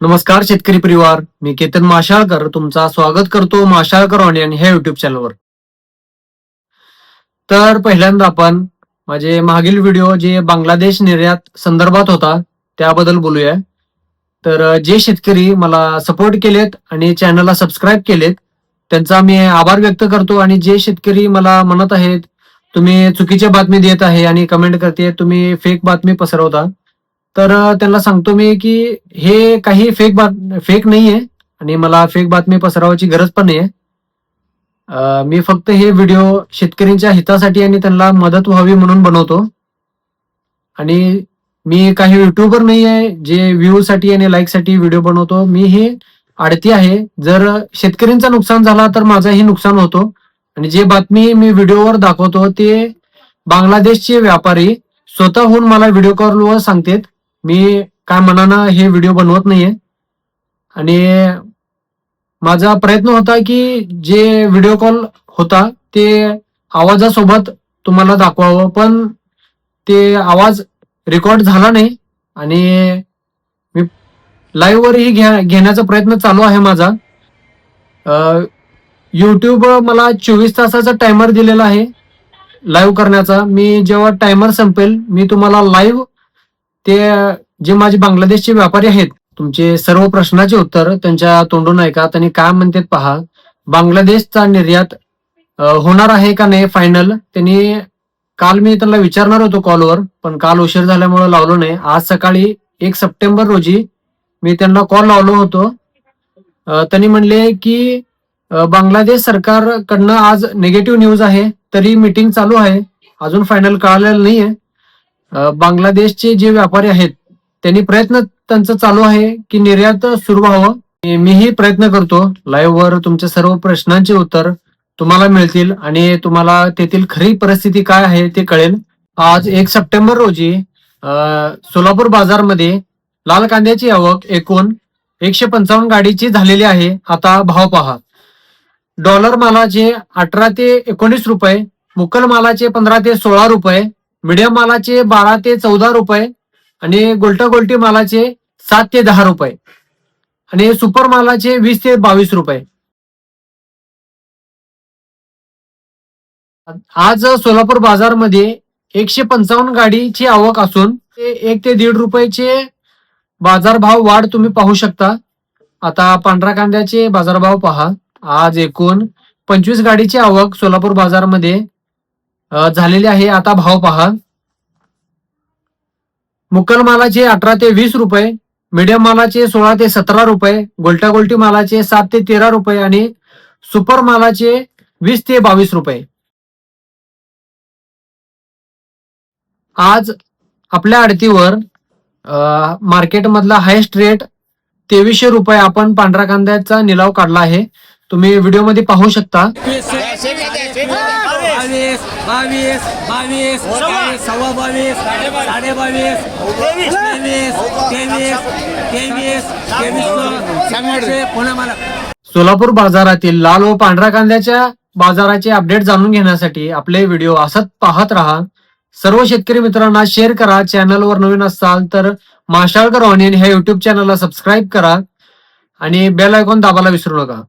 नमस्कार शेतकरी परिवार. मी केतन माशाळकर. तुमचा स्वागत करतो माशाळकर ऑनियन ह्या युट्यूब चॅनलवर तर पहिल्यांदा आपण माझे मागील व्हिडिओ जे बांगलादेश निर्यात संदर्भात होता त्याबद्दल बोलूया. तर जे शेतकरी मला सपोर्ट केलेत आणि चॅनलला सबस्क्राईब केलेत त्यांचा मी आभार व्यक्त करतो आणि जे शेतकरी मला म्हणत आहेत तुम्ही चुकीच्या बातमी देत आहे आणि कमेंट करते तुम्ही फेक बातमी पसरवता. तर त्यांना सांगतो मी की हे काही फेक बात फेक नाहीये आणि मला फेक बातमी पसरवायची गरज पण नाहीये. आहे मी फक्त हे व्हिडिओ शेतकऱ्यांच्या हितासाठी आणि त्यांना मदत व्हावी म्हणून बनवतो. आणि मी काही युट्यूबर नाही आहे जे व्ह्यूसाठी आणि लाईकसाठी व्हिडिओ बनवतो. मी हे आडती आहे. जर शेतकऱ्यांचं नुकसान झाला तर माझंही नुकसान होतो. आणि जे बातमी मी व्हिडिओवर दाखवतो ते बांगलादेशचे व्यापारी स्वतःहून मला व्हिडिओ कॉलवर सांगतात. मी काय मनानं हे व्हिडिओ बनवत नाहीये. आणि माझा प्रयत्न होता की जे व्हिडिओ कॉल होता ते आवाजासोबत तुम्हाला दाखवावं पण ते आवाज रेकॉर्ड झाला नाही. आणि मी लाईव्हवरही घ्या घेण्याचा प्रयत्न चालू आहे माझा. युट्यूब मला चोवीस तासाचा टायमर दिलेला आहे लाईव्ह करण्याचा. मी जेव्हा टायमर संपेल मी तुम्हाला लाईव्ह ते जे माझे बांगलादेशचे व्यापारी आहेत तुमचे सर्व प्रश्नाचे उत्तर त्यांच्या तोंडून ऐका. त्यांनी काय म्हणतात पहा बांगलादेशचा निर्यात होणार आहे का नाही फायनल त्यांनी काल मी त्यांना विचारणार होतो कॉलवर पण काल उशीर झाल्यामुळे लावलो नाही. आज सकाळी एक सप्टेंबर रोजी मी त्यांना कॉल लावलो होतो. त्यांनी म्हणले की बांगलादेश सरकारकडनं आज निगेटिव्ह न्यूज आहे तरी मीटिंग चालू आहे. अजून फायनल कळालेलं नाहीये. बांगलादेशचे जे व्यापारी आहेत त्यांनी प्रयत्न त्यांचं चालू आहे की निर्यात सुरू व्हावं. मीही प्रयत्न करतो. लाईव्ह वर तुमच्या सर्व प्रश्नांचे उत्तर तुम्हाला मिळतील आणि तुम्हाला तेथील खरी परिस्थिती काय आहे ते कळेल. आज एक सप्टेंबर रोजी सोलापूर बाजारमध्ये लाल कांद्याची आवक एकूण एकशे पंचावन्न गाडीची झालेली आहे. आता भाव पहा. डॉलर मालाचे अठरा ते एकोणीस रुपये मुकल मालाचे पंधरा ते सोळा रुपये मीडियम मालाचे बारा ते चौदा रुपये आणि गोलटा गोल्टी मालाचे सात ते दहा रुपये आणि सुपर मालाचे वीस ते बावीस रुपये. आज सोलापूर बाजारमध्ये एकशे पंचावन्न गाडीची आवक असून ते एक ते दीड रुपयाचे बाजारभाव वाढ तुम्ही पाहू शकता. आता पांढऱ्या कांद्याचे बाजारभाव पहा. आज एकूण पंचवीस गाडीची आवक सोलापूर बाजारमध्ये झालेले आहे. आता भाव पहा. मुक्कल मालाचे अठरा ते वीस रुपये मीडियम मालाचे सोळा ते सतरा रुपये गोलटागोलटी मालाचे सात ते तेरा रुपये आणि सुपर मालाचे वीस ते बावीस रुपये. आज आपल्या आडतीवर मार्केटमधला हायस्ट रेट तेवीसशे रुपये आपण पांढऱ्या कांद्याचा निलाव काढला आहे. तुम्ही व्हिडिओमध्ये पाहू शकता. बावीस बावीस बावीस सव्वा बावीस साडे बावीस तेवीस तेवीस तेवीस तेवीस पुन्हा मला सोलापूर बाजारातील लाल व पांढऱ्या कांद्याच्या बाजाराचे अपडेट जाणून घेण्यासाठी आपले व्हिडिओ असत पाहत राहा. सर्व शेतकरी मित्रांना शेअर करा. चॅनलवर नवीन असाल तर माशाळकर ऑनियन ह्या युट्यूब चॅनलला सबस्क्राईब करा. आणि बेल आयकॉन दाबायला विसरू नका.